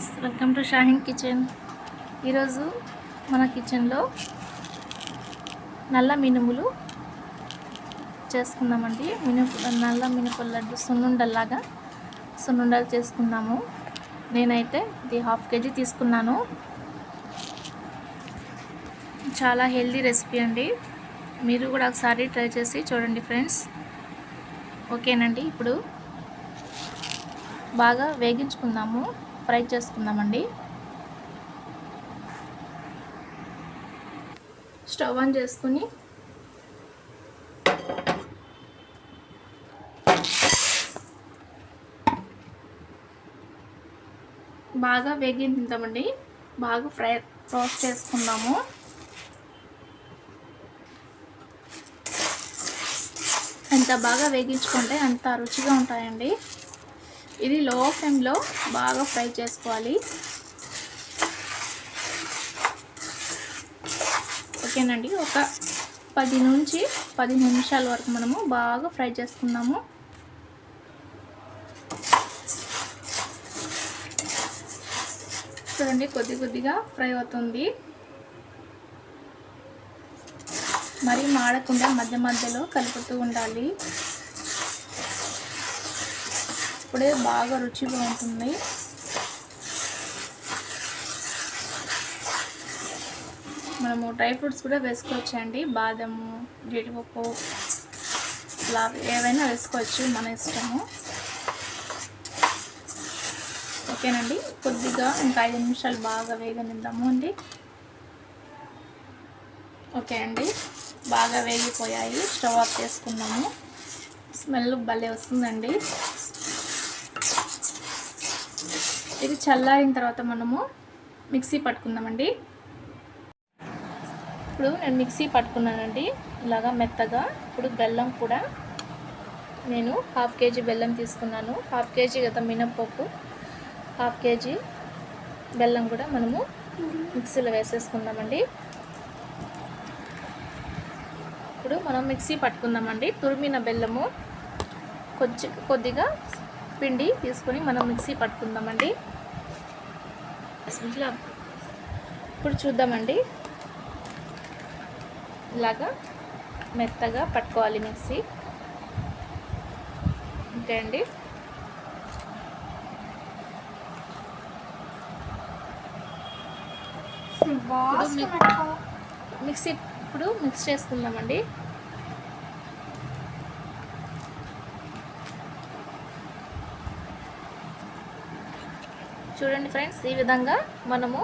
Friends welcome to Shaheen kitchen. ఈరోజు మన కిచెన్లో నల్ల మినుములు చేసుకుందామండి. మినుపు నల్ల మినుపుల లడ్డు సున్నుండల్లాగా సున్నుండలు చేసుకుందాము. నేనైతే ఇది హాఫ్ కేజీ తీసుకున్నాను. చాలా హెల్దీ రెసిపీ అండి. మీరు కూడా ఒకసారి ట్రై చేసి చూడండి ఫ్రెండ్స్. ఓకేనండి ఇప్పుడు బాగా వేగించుకుందాము. ఫ్రై చేసుకుందామండి. స్టవ్ ఆన్ చేసుకుని బాగా వేగించుకుందామండి బాగా ఫ్రై రోస్ట్ చేసుకుందాము. ఎంత బాగా వేగించుకుంటే అంత రుచిగా ఉంటాయండి. ఇది లో ఫ్లేమ్లో బాగా ఫ్రై చేసుకోవాలి. ఓకేనండి ఒక పది నుంచి పది నిమిషాల వరకు మనము బాగా ఫ్రై చేసుకున్నాము చూడండి కొద్ది కొద్దిగా ఫ్రై అవుతుంది. మరి మాడకుండా మధ్య మధ్యలో కలుపుతూ ఉండాలి. అప్పుడే బాగా రుచిగా ఉంటుంది మనము డ్రై ఫ్రూట్స్ కూడా వేసుకోవచ్చండి. బాదము జీడిపప్పు ఇలా ఏవైనా వేసుకోవచ్చు మన ఇష్టము. ఓకేనండి? కొద్దిగా ఇంకా ఐదు నిమిషాలు బాగా వేగనిద్దాము అండి. ఓకే అండి. బాగా వేగిపోయాయి. స్టవ్ ఆఫ్ చేసుకున్నాము. స్మెల్ భలే వస్తుందండి. ఇది చల్లారిన తర్వాత మనము మిక్సీ పట్టుకుందామండి. ఇప్పుడు నేను మిక్సీ పట్టుకున్నానండి. ఇలాగా మెత్తగా. ఇప్పుడు బెల్లం కూడా నేను హాఫ్ కేజీ బెల్లం తీసుకున్నాను. హాఫ్ కేజీ కదా మినప్పప్పు హాఫ్ కేజీ బెల్లం కూడా మనము మిక్సీలో వేసేసుకుందామండి. ఇప్పుడు మనం మిక్సీ పట్టుకుందామండి. తురిమిన బెల్లము కొద్ది కొద్దిగా పిండి తీసుకొని మనం మిక్సీ పట్టుకుందామండి. ఇప్పుడు చూద్దామండి. ఇలాగా మెత్తగా పట్టుకోవాలి మిక్సీ. ఓకే అండి. మిక్సీ ఇప్పుడు మిక్స్ చేసుకుందామండి. చూడండి ఫ్రెండ్స్ ఈ విధంగా మనము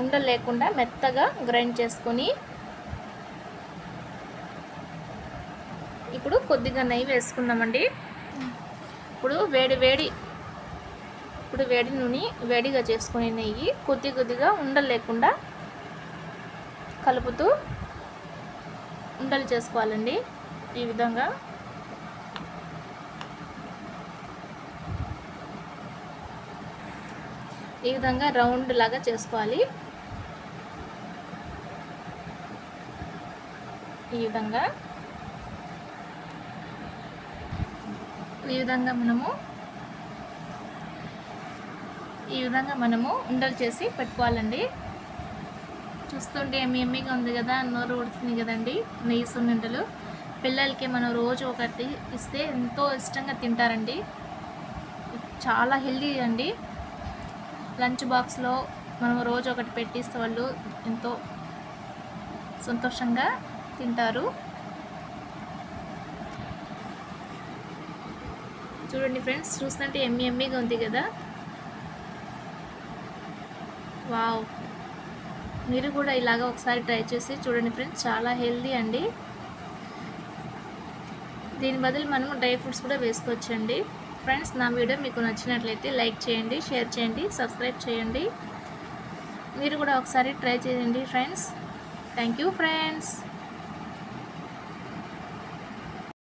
ఉండలేకుండా మెత్తగా గ్రైండ్ చేసుకొని ఇప్పుడు కొద్దిగా నెయ్యి వేసుకుందామండి. ఇప్పుడు వేడి వేడి ఇప్పుడు వేడి నూనె వేడిగా చేసుకునే నెయ్యి కొద్ది కొద్దిగా ఉండలు లేకుండా కలుపుతూ ఉండలు చేసుకోవాలండి. ఈ విధంగా ఈ విధంగా రౌండ్ లాగా చేసుకోవాలి. ఈ విధంగా. ఈ విధంగా మనము ఈ విధంగా మనము ఉండలు చేసి పెట్టుకోవాలండి. చూస్తుంటే ఏమి ఎమ్మిగా ఉంది కదా నోరు ఉడుతుంది కదండి నెయ్యి సున్నుండలు పిల్లలకి మనం రోజు ఒకటి ఇస్తే ఎంతో ఇష్టంగా తింటారండి. చాలా హెల్దీ అండి. లంచ్ బాక్స్లో మనం రోజు ఒకటి పెట్టిస్తే వాళ్ళు ఎంతో సంతోషంగా తింటారు. చూడండి ఫ్రెండ్స్ చూస్తుంటే ఎమ్మి ఎమ్మిగా ఉంది కదా? వావ్! మీరు కూడా ఇలాగ ఒకసారి ట్రై చేసి చూడండి ఫ్రెండ్స్ చాలా హెల్దీ అండి. దీని బదులు మనం డ్రై ఫ్రూట్స్ కూడా వేసుకోవచ్చండి. ఫ్రెండ్స్ నా వీడియో మీకు నచ్చినట్లయితే లైక్ చేయండి షేర్ చేయండి సబ్స్క్రైబ్ చేయండి. మీరు కూడా ఒకసారి ట్రై చేయండి ఫ్రెండ్స్. Thank you friends.